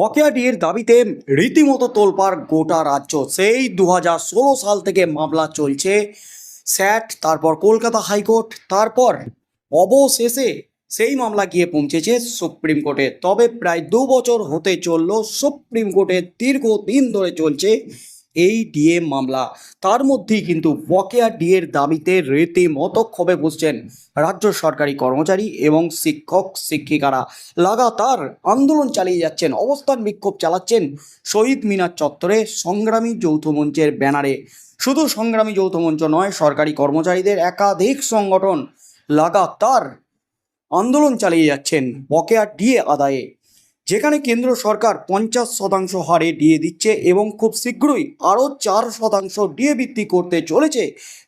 বকেয়া ডিএর দাবিতে রীতিমতো তোলপার গোটা রাজ্য। সেই দু হাজার ষোলো সাল থেকে মামলা চলছে। স্যাট, তারপর কলকাতা হাইকোর্ট, তারপর অবশেষে সেই মামলা গিয়ে পৌঁছেছে সুপ্রিম কোর্টে। তবে প্রায় দু বছর হতে চলল, সুপ্রিম কোর্টে দীর্ঘদিন ধরে চলছে এই ডিএ মামলা। তার মধ্যেই কিন্তু বকেয়া ডিএর দাবিতে রীতিমতো ক্ষোভে বসছেন রাজ্য সরকারি কর্মচারী এবং শিক্ষক, শিক্ষিকারা। লাগাতার আন্দোলন চালিয়ে যাচ্ছেন, অবস্থান বিক্ষোভ চালাচ্ছেন শহীদ মিনার চত্বরে সংগ্রামী যৌথ মঞ্চের ব্যানারে। শুধু সংগ্রামী যৌথ মঞ্চ নয়, সরকারি কর্মচারীদের একাধিক সংগঠন লাগাতার আন্দোলন চালিয়ে যাচ্ছেন বকেয়া ডিএ আদায়ে। যেখানে কেন্দ্র সরকার পঞ্চাশ শতাংশ হারে ডিএ দিচ্ছে এবং খুব শীঘ্রই আরও চার শতাংশ ডিএ বৃদ্ধি করতে চলেছে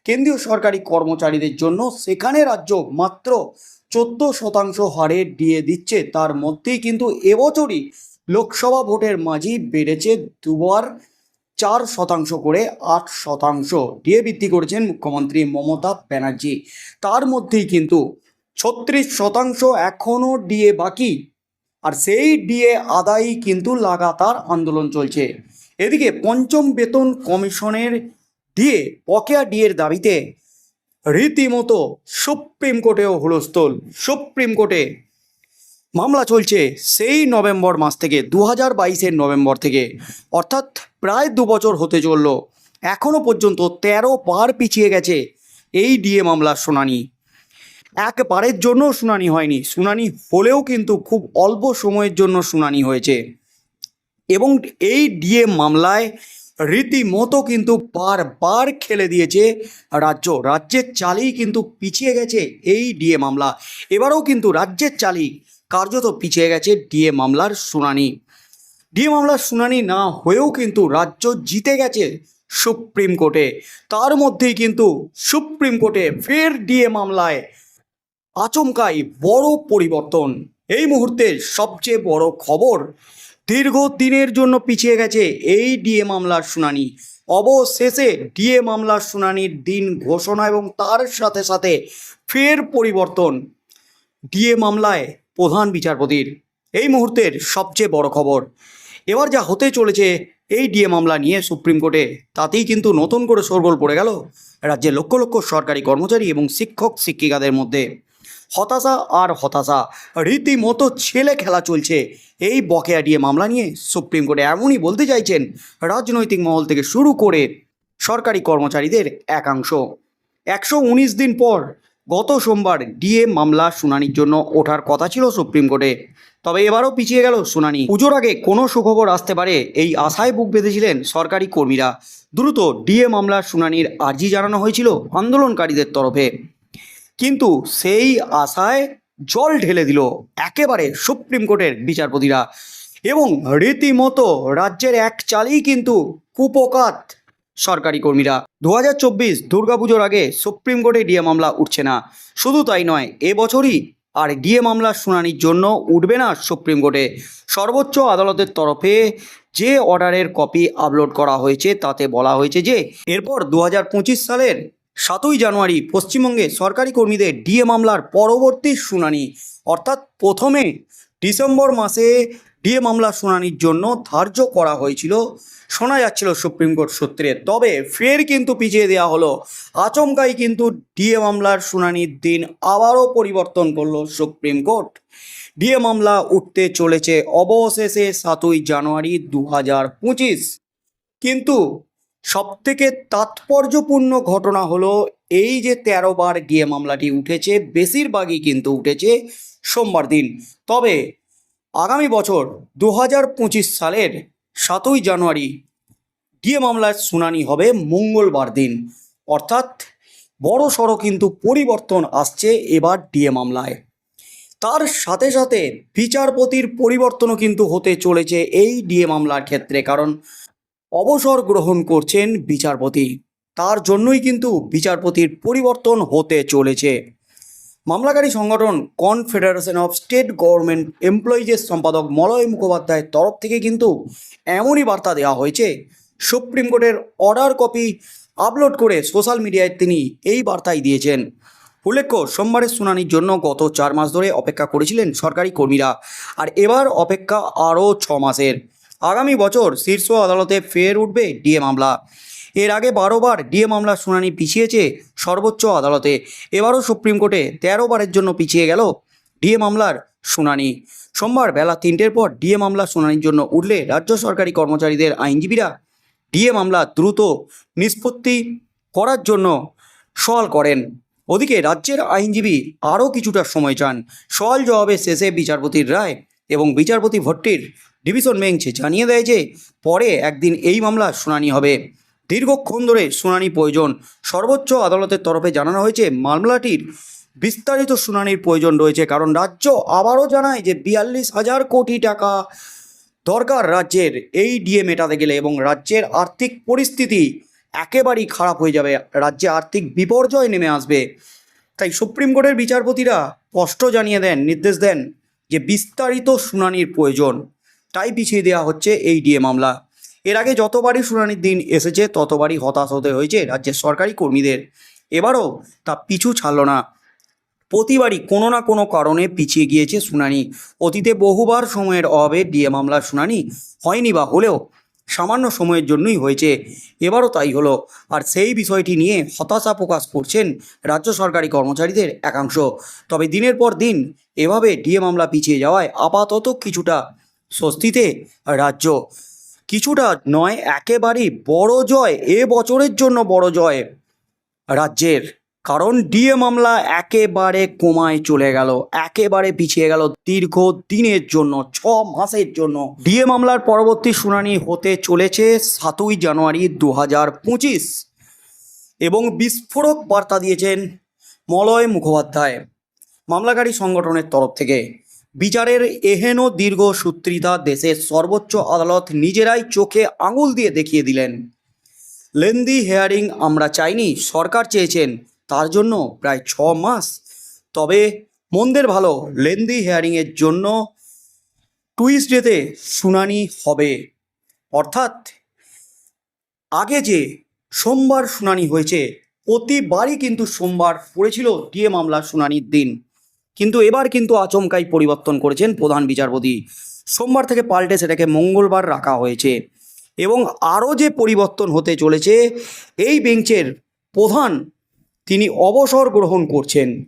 কেন্দ্রীয় সরকারি কর্মচারীদের জন্য, সেখানে রাজ্য মাত্র চোদ্দ শতাংশ হারে ডিএ দিচ্ছে। তার মধ্যেই কিন্তু এবছরই লোকসভা ভোটের মাঝেই বেড়েছে দুবার চার শতাংশ করে আট শতাংশ ডিএ বৃদ্ধি করেছেন মুখ্যমন্ত্রী মমতা ব্যানার্জি। তার মধ্যেই কিন্তু ছত্রিশ শতাংশ এখনও ডিএ বাকি। আর সেই ডিএ আদায়ই কিন্তু লাগাতার আন্দোলন চলছে। এদিকে পঞ্চম বেতন কমিশনের দিয়ে বকেয়া ডিএর দাবিতে রীতিমতো সুপ্রিম কোর্টেও হুলস্থল। সুপ্রিম কোর্টে মামলা চলছে সেই নভেম্বর মাস থেকে দু হাজার বাইশের নভেম্বর থেকে। অর্থাৎ প্রায় দু বছর হতে চলল। এখনও পর্যন্ত তেরো বার পিছিয়ে গেছে এই ডিএ মামলার শুনানি। একবারের জন্য শুনানি হয়নি। শুনানি হলেও কিন্তু খুব অল্প সময়ের জন্য শুনানি হয়েছে। এবং এই ডিএ মামলায় রীতিমতো কিন্তু বারবার খেলে দিয়েছে রাজ্য। রাজ্যের চালেই কিন্তু পিছিয়ে গেছে এই ডিএ মামলা। এবারেও কিন্তু রাজ্যের চালই কার্যত পিছিয়ে গেছে ডিএ মামলার শুনানি। ডিএ মামলার শুনানি না হয়েও কিন্তু রাজ্য জিতে গেছে সুপ্রিম কোর্টে। তার মধ্যেই কিন্তু সুপ্রিম কোর্টে ফের ডিএ মামলায় আচমকাই বড় পরিবর্তন। এই মুহূর্তের সবচেয়ে বড় খবর, দীর্ঘদিনের জন্য পিছিয়ে গেছে এই ডিএ মামলার শুনানি। অবশেষে ডিএ মামলার শুনানির দিন ঘোষণা এবং তার সাথে সাথে ফের পরিবর্তন ডিএ মামলায় প্রধান বিচারপতির। এই মুহূর্তের সবচেয়ে বড় খবর, এবার যা হতে চলেছে এই ডিএ মামলা নিয়ে সুপ্রিম কোর্টে, তাতেই কিন্তু নতুন করে শোরগোল পড়ে গেল রাজ্যে লক্ষ লক্ষ সরকারি কর্মচারী এবং শিক্ষক শিক্ষিকাদের মধ্যে। হতাশা আর হতাশা। রীতিমতো ছেলে খেলা চলছে। এই বকেয়া ডিএ মামলা নিয়ে সুপ্রিম কোর্টে এমনই বলতে চাইছেন রাজনৈতিক মহল থেকে শুরু করে সরকারি কর্মচারীদের একাংশ। একশো উনিশ দিন পর গত সোমবার ডিএ মামলা শুনানির জন্য ওঠার কথা ছিল সুপ্রিম কোর্টে। তবে এবারও পিছিয়ে গেল শুনানি। পুজোর আগে কোনো সুখবর আসতে পারে এই আশায় বুক বেঁধেছিলেন সরকারি কর্মীরা। দ্রুত ডিএ মামলার শুনানির আর্জি জানানো হয়েছিল আন্দোলনকারীদের তরফে। কিন্তু সেই আশায় জল ঢেলে দিল একেবারে সুপ্রিম কোর্টের বিচারপতিরা। এবং রীতিমতো রাজ্যের এক চালেই কিন্তু কুপকাত সরকারি কর্মীরা। দু হাজার চব্বিশ দুর্গাপুজোর আগে সুপ্রিম কোর্টে ডিএ মামলা উঠছে না। শুধু তাই নয় এবছরই আর ডিএ মামলার শুনানির জন্য উঠবে না সুপ্রিম কোর্টে। সর্বোচ্চ আদালতের তরফে যে অর্ডারের কপি আপলোড করা হয়েছে, তাতে বলা হয়েছে যে, এরপর দু হাজার পঁচিশ সালের সাতই জানুয়ারি পশ্চিমবঙ্গে সরকারি কর্মীদের ডিএ মামলার পরবর্তী শুনানি। অর্থাৎ প্রথমে ডিসেম্বর মাসে ডিএ মামলা শুনানির জন্য ধার্য করা হয়েছিল, শোনা যাচ্ছিল সুপ্রিম কোর্ট সূত্রে। তবে ফের কিন্তু পিছিয়ে দেওয়া হলো। আচমকাই কিন্তু ডিএ মামলার শুনানির দিন আবারও পরিবর্তন করল সুপ্রিম কোর্ট। ডিএ মামলা উঠতে চলেছে অবশেষে সাতই জানুয়ারি দু হাজার পঁচিশ। কিন্তু সবথেকে তাৎপর্যপূর্ণ ঘটনা হলো এই যে তেরো বার ডিএ মামলাটি উঠেছে, বেশিরভাগই কিন্তু উঠেছে সোমবার দিন। তবে আগামী বছর দু হাজার পঁচিশ সালের সাতই জানুয়ারি ডিএ মামলার শুনানি হবে মঙ্গলবার দিন। অর্থাৎ বড় সড়ো কিন্তু পরিবর্তন আসছে এবার ডিএ মামলায়। তার সাথে সাথে বিচারপতির পরিবর্তনও কিন্তু হতে চলেছে এই ডিএ মামলার ক্ষেত্রে, কারণ অবসর গ্রহণ করছেন বিচারপতি। তার জন্যই কিন্তু বিচারপতির পরিবর্তন হতে চলেছে। মামলাকারী সংগঠন কনফেডারেশন অফ স্টেট গভর্নমেন্ট এমপ্লয়িজের সম্পাদক মলয় মুখোপাধ্যায়ের তরফ থেকে কিন্তু এমনই বার্তা দেওয়া হয়েছে। সুপ্রিম কোর্টের অর্ডার কপি আপলোড করে সোশ্যাল মিডিয়ায় তিনি এই বার্তাই দিয়েছেন। উল্লেখ্য, সোমবারের শুনানির জন্য গত চার মাস ধরে অপেক্ষা করেছিলেন সরকারি কর্মীরা। আর এবার অপেক্ষা আরও ছ মাসের। আগামী বছর শীর্ষ আদালতে ফের উঠবে ডিএ মামলা। এর আগে বারোবার ডিএ মামলার শুনানি পিছিয়েছে সর্বোচ্চ আদালতে। এবারও সুপ্রিম কোর্টে তেরো বারের জন্য পিছিয়ে গেল ডিএ মামলার শুনানি। সোমবার বেলা তিনটের পর ডিএ মামলার শুনানির জন্য উঠলে রাজ্য সরকারি কর্মচারীদের আইনজীবীরা ডিএ মামলা দ্রুত নিষ্পত্তি করার জন্য সওয়াল করেন। ওদিকে রাজ্যের আইনজীবী আরও কিছুটা সময় চান। সওয়াল জবাবে শেষে বিচারপতির রায় এবং বিচারপতি ভট্টির ডিভিশন বেঞ্চ জানিয়ে দেয় যে পরে একদিন এই মামলার শুনানি হবে। দীর্ঘক্ষণ ধরে শুনানি প্রয়োজন। সর্বোচ্চ আদালতের তরফে জানানো হয়েছে, মামলাটির বিস্তারিত শুনানির প্রয়োজন রয়েছে কারণ রাজ্য আবারও জানায় যে বিয়াল্লিশ হাজার কোটি টাকা দরকার রাজ্যের এই ডিএ মেটাতে গেলে এবং রাজ্যের আর্থিক পরিস্থিতি একেবারেই খারাপ হয়ে যাবে। রাজ্যে আর্থিক বিপর্যয় নেমে আসবে। তাই সুপ্রিম কোর্টের বিচারপতিরা স্পষ্ট জানিয়ে দেন, নির্দেশ দেন যে বিস্তারিত শুনানির প্রয়োজন। তাই পিছিয়ে দেওয়া হচ্ছে এই ডিএ মামলা। এর আগে যতবারই শুনানির দিন এসেছে, ততবারই হতাশ হতে হয়েছে রাজ্যের সরকারি কর্মীদের। এবারও তা পিছু ছাড়ল না। প্রতিবারই কোনো না কোনো কারণে পিছিয়ে গিয়েছে শুনানি। অতীতে বহুবার সময়ের অভাবে ডিএ মামলার শুনানি হয়নি বা হলেও সামান্য সময়ের জন্যই হয়েছে। এবারও তাই হলো। আর সেই বিষয়টি নিয়ে হতাশা প্রকাশ করছেন রাজ্য সরকারি কর্মচারীদের একাংশ। তবে দিনের পর দিন এভাবে ডিএ মামলা পিছিয়ে যাওয়ায় আপাতত কিছুটা স্বস্তিতে রাজ্য। কিছুটা নয়, একেবারেই বড় জয়, এ বছরের জন্য বড় জয় রাজ্যের। কারণ ডিএ মামলা একেবারে কমায় চলে গেল, একেবারে পিছিয়ে গেল দীর্ঘ দিনের জন্য, ছ মাসের জন্য। ডিএ মামলার পরবর্তী শুনানি হতে চলেছে সাতই জানুয়ারি দু হাজার পঁচিশ। এবং বিস্ফোরক বার্তা দিয়েছেন মলয় মুখোপাধ্যায়, মামলাকারী সংগঠনের তরফ থেকে। বিচারের এহেন দীর্ঘ সূত্রিতা দেশের সর্বোচ্চ আদালত নিজেরাই চোখে আঙুল দিয়ে দেখিয়ে দিলেন। লেন্দি হেয়ারিং আমরা চাইনি, সরকার চেয়েছেন, তার জন্য প্রায় ছ মাস। তবে মন্দের ভালো, লেন্দি হেয়ারিংয়ের জন্য টুইসডেতে শুনানি হবে। অর্থাৎ, আগে যে সোমবার শুনানি হয়েছে, প্রতিবারই কিন্তু সোমবার পড়েছিল ডিএ মামলার শুনানির দিন। কিন্তু এবার কিন্তু আচমকাই পরিবর্তন করেছেন প্রধান বিচারপতি। সোমবার থেকে পাল্টে সেটাকে মঙ্গলবার রাখা হয়েছে। এবং আরও যে পরিবর্তন হতে চলেছে, এই বেঞ্চের প্রধান তিনি অবসর গ্রহণ করছেন।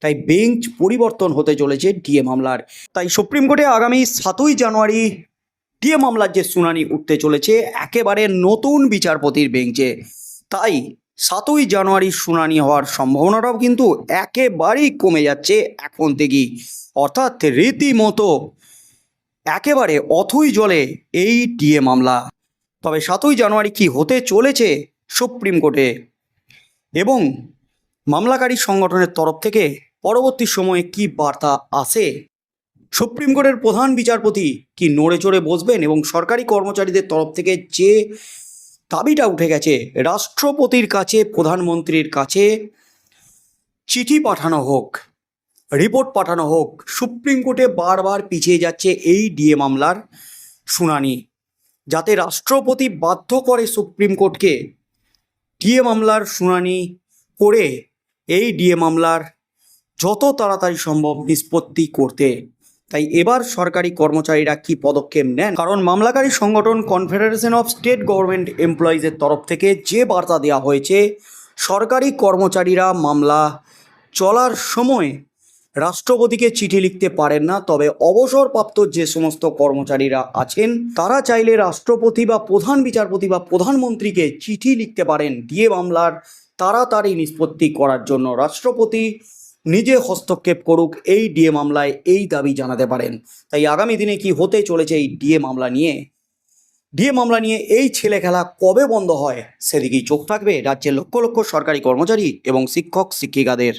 তাই বেঞ্চ পরিবর্তন হতে চলেছে ডিএ মামলার। তাই সুপ্রিম কোর্টে আগামী সাতই জানুয়ারি ডিএ মামলার যে শুনানি উঠতে চলেছে, একেবারে নতুন বিচারপতির বেঞ্চে। তাই সাতই জানুয়ারি শুনানি হওয়ার সম্ভাবনাটাও কিন্তু একেবারেই কমে যাচ্ছে এখন থেকেই। অর্থাৎ রীতিমতো একেবারে অথই জলে এই ডিএ মামলা। তবে সাতই জানুয়ারি কি হতে চলেছে সুপ্রিম কোর্টে? এবং মামলাকারী সংগঠনের তরফ থেকে পরবর্তী সময়ে কি বার্তা আসে? সুপ্রিম কোর্টের প্রধান বিচারপতি কি নড়ে চড়ে বসবেন এবং সরকারি কর্মচারীদের তরফ থেকে যে দাবিটা উঠে গেছে। রাষ্ট্রপতির কাছে, প্রধানমন্ত্রীর কাছে চিঠি পাঠানো হোক, রিপোর্ট পাঠানো হোক, সুপ্রিম কোর্টে বারবার পিছিয়ে যাচ্ছে এই ডিএ মামলার শুনানি, যাতে রাষ্ট্রপতি বাধ্য করে সুপ্রিম কোর্টকে ডিএ মামলার শুনানি করে এই ডিএ মামলার যত তাড়াতাড়ি সম্ভব নিষ্পত্তি করতে তাই এবার সরকারি কর্মচারীরা কি পদক্ষেপ নেন? কারণ মামলাকারী সংগঠন কনফেডারেশন অফ স্টেট গভর্নমেন্ট এমপ্লয়িজের তরফ থেকে যে বার্তা দেওয়া হয়েছে, সরকারি কর্মচারীরা মামলা চলার সময় রাষ্ট্রপতিকে চিঠি লিখতে পারেন না, তবে অবসরপ্রাপ্ত যে সমস্ত কর্মচারীরা আছেন, তারা চাইলে রাষ্ট্রপতি বা প্রধান বিচারপতি বা প্রধানমন্ত্রীকে চিঠি লিখতে পারেন। দিয়ে মামলার তাড়াতাড়ি নিষ্পত্তি করার জন্য রাষ্ট্রপতি নিজে হস্তক্ষেপ করুক, এই ডিএ মামলায় এই দাবি জানাতে পারেন। তাই আগামী দিনে কি হতে চলেছে এই ডিএ মামলা নিয়ে? ডিএ মামলা নিয়ে এই ছেলে খেলা কবে বন্ধ হয়, সেদিকেই চোখ থাকবে রাজ্যের লক্ষ লক্ষ সরকারি কর্মচারী এবং শিক্ষক শিক্ষিকাদের